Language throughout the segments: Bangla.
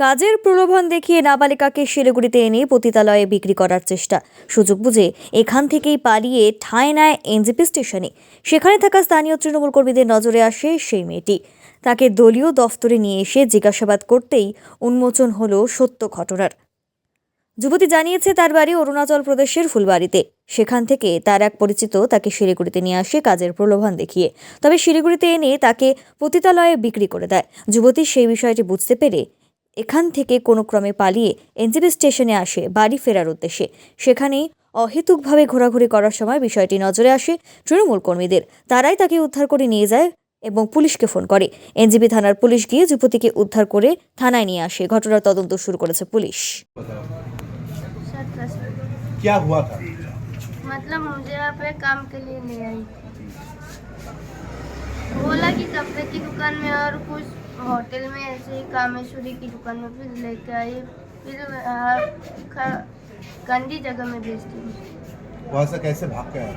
কাজের প্রলোভন দেখিয়ে নাবালিকাকে শিলিগুড়িতে এনে পতিতালয়ে বিক্রি করার চেষ্টা। সুযোগ বুঝে এখান থেকেই পালিয়ে ঠাঁই নেয় এনজিপি স্টেশনে। সেখানে থাকা স্থানীয় তৃণমূল কর্মীদের নজরে আসে সেই মেয়েটি। তাকে দলীয় দফতরে নিয়ে এসে জিজ্ঞাসাবাদ করতেই উন্মোচন হলো সত্য ঘটনার। যুবতী জানিয়েছে তার বাড়ি অরুণাচল প্রদেশের ফুলবাড়িতে। সেখান থেকে তার এক পরিচিত তাকে শিলিগুড়িতে নিয়ে আসে কাজের প্রলোভন দেখিয়ে। তবে শিলিগুড়িতে এনে তাকে পতিতালয়ে বিক্রি করে দেয়। যুবতী সেই বিষয়টি বুঝতে পেরে এখান থেকে কোনো ক্রমে পালিয়ে এনজিবি স্টেশনে আসে বাড়ি ফেরার উদ্দেশ্যে সেখানেই অহেতুকভাবে ঘোরাঘুরি করার সময় বিষয়টি নজরে আসে তৃণমূল কর্মীদের তারাই তাকে উদ্ধার করে নিয়ে যায় এবং পুলিশকে ফোন করে এনজিবি থানার পুলিশ গিয়ে যুবতীকে উদ্ধার করে থানায় নিয়ে আসে ঘটনার তদন্ত শুরু করেছে পুলিশ सत्रह से क्या हुआ था मतलब मुझे यहाँ पे काम के लिए ले आई बोला कि कपड़े की दुकान में और कुछ होटल में ऐसे ही कामेश्वरी की दुकान में फिर लेके आई। फिर गंदी जगह में बेचती हूँ। वहाँ से कैसे भाग के आया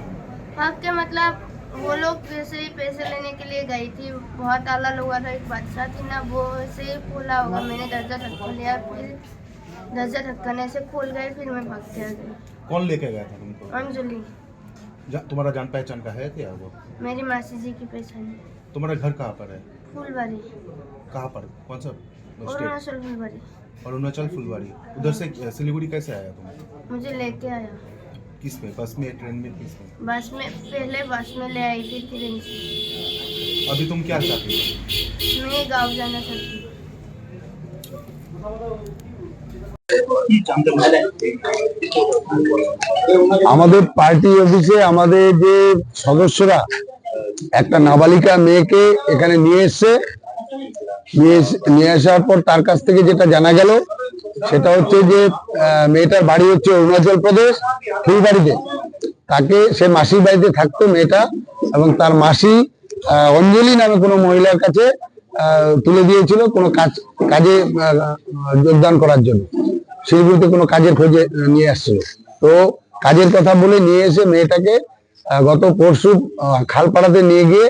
भाग के मतलब वो लोग जैसे ही पैसे लेने के लिए गई थी बहुत आला हुआ था एक बादशाह थी ना वो ऐसे ही खोला होगा मैंने दर्जा ढक्कन लिया। फिर दर्जा ढक्कन ऐसे खोल गए फिर मैं भाग के आ गई। कौन लेके गया था तुमको? अंजलि। जा- तुम्हारा जान पहचान का है क्या वो? मेरी मासी जी की पहचानी। तुम्हारा घर कहाँ पर है? फुलबाड़ी कहाँ पर कौन सा स्टेट अरुणाचल फुलबाड़ी अरुणाचल फुलवाड़ी उधर से सिलीगुड़ी कैसे आया तुम मुझे लेके आया किस में बस में ट्रेन में किस में बस में पहले बस में ले आई थी फिर इनसे अभी तुम क्या चाहती हो मैं गाँव जाना चाहती हूँ আমাদের পার্টি অফিসে আমাদের যে সদস্যরা একটা নাবালিকা মেয়েকে এখানে নিয়ে এসছে। নিয়ে আসার পর তার কাছ থেকে যেটা জানা গেল, সেটা হচ্ছে যে মেয়েটার বাড়ি হচ্ছে অরুণাচল প্রদেশ, ফুলবাড়িতে। তাকে, সে মাসির বাড়িতে থাকতো মেয়েটা এবং তার মাসি অঞ্জলি নামে কোনো মহিলার কাছে তুলে দিয়েছিল কোনো কাজ, কাজে যোগদান করার জন্য। শিলিগুড়িতে কোনো কাজের খোঁজে নিয়ে আসছিল। তো কাজের কথা বলে নিয়ে এসে মেয়েটাকে গত পরশু খালপাড়াতে নিয়ে গিয়ে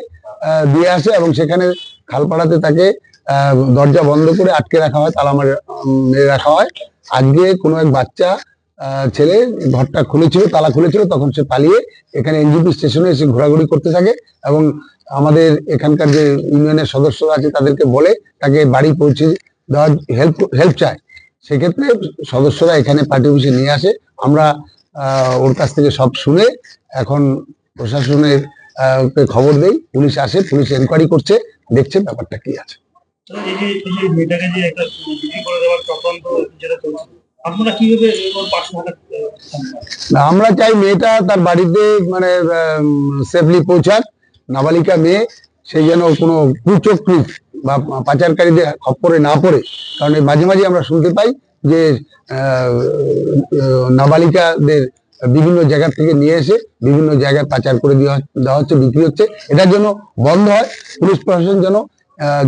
দিয়ে আসে এবং সেখানে খালপাড়াতে তাকে দরজা বন্ধ করে আটকে রাখা হয়, তালা মারে রাখা হয়। আজকে কোনো এক বাচ্চা ছেলে ঘরটা খুলেছিল, তালা খুলেছিল, তখন সে পালিয়ে এখানে এনজিপি স্টেশনে এসে ঘোরাঘুরি করতে থাকে এবং আমাদের এখানকার যে ইউনিয়নের সদস্যরা আছে, তাদেরকে বলে তাকে বাড়ি পৌঁছে দেওয়ার হেল্প হেল্প চায়। সেক্ষেত্রে সদস্যরা এখানে পার্টি অফিসে নিয়ে আসে। আমরা ওর কাছ থেকে সব শুনে এখন প্রশাসনের খবর দেই পুলিশ আসে পুলিশ এনকোয়ারি করছে দেখছে ব্যাপারটা কি আছে। আমরা চাই মেয়েটা তার বাড়িতে মানে সেফলি পৌঁছাক নাবালিকা মেয়ে সে যেন কোনো কুচক্রি বা পাচারকারীদের খপ্পরে না পড়ে কারণ মাঝে মাঝে আমরা শুনতে পাই যে নাবালিকাদের বিভিন্ন জায়গা থেকে নিয়ে এসে বিভিন্ন জায়গায় পাচার করে দেওয়া হচ্ছে বিক্রি হচ্ছে। এটার জন্য বন্ধ হয়। পুলিশ প্রশাসন যেন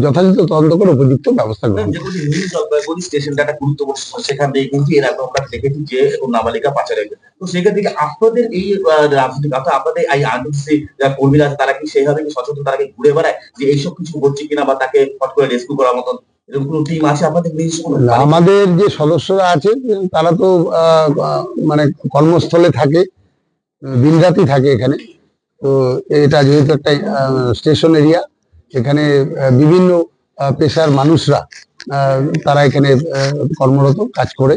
যথাযথ তদন্ত করে উপযুক্ত ব্যবস্থা গ্রহণ জলপাইগুড়ি স্টেশনটা গুরুত্বপূর্ণ সেখান থেকে কিন্তু এরকম নাবালিকা পাচার হয়েছে। তো আপনাদের এই এই তারা কি সেইভাবে সচেতন ঘুরে বেড়ায় যে এইসব কিছু কিনা বা তাকে করে করার মতন আমাদের যে সদস্যরা আছে তারা তো মানে কর্মস্থলে থাকে, দিনরাতই থাকে এখানে। তো এটা যেহেতু একটা স্টেশন এরিয়া এখানে বিভিন্ন পেশার মানুষরা তারা এখানে কর্মরত কাজ করে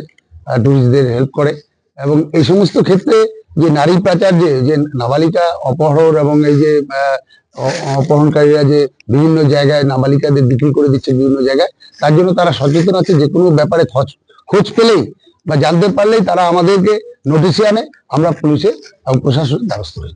টুরিস্টদের হেল্প করে। এবং এই সমস্ত ক্ষেত্রে যে নারী পাচার যে যে নাবালিকা অপহরণ এবং এই যে অপহরণকারীরা যে বিভিন্ন জায়গায় নাবালিকাদের বিক্রি করে দিচ্ছে বিভিন্ন জায়গায়, তার জন্য তারা সচেতন আছে যে কোনো ব্যাপারে খোঁজ পেলেই বা জানতে পারলেই তারা আমাদেরকে নোটিশে আনে, আমরা পুলিশে এবং প্রশাসনের দ্বারস্থ হই।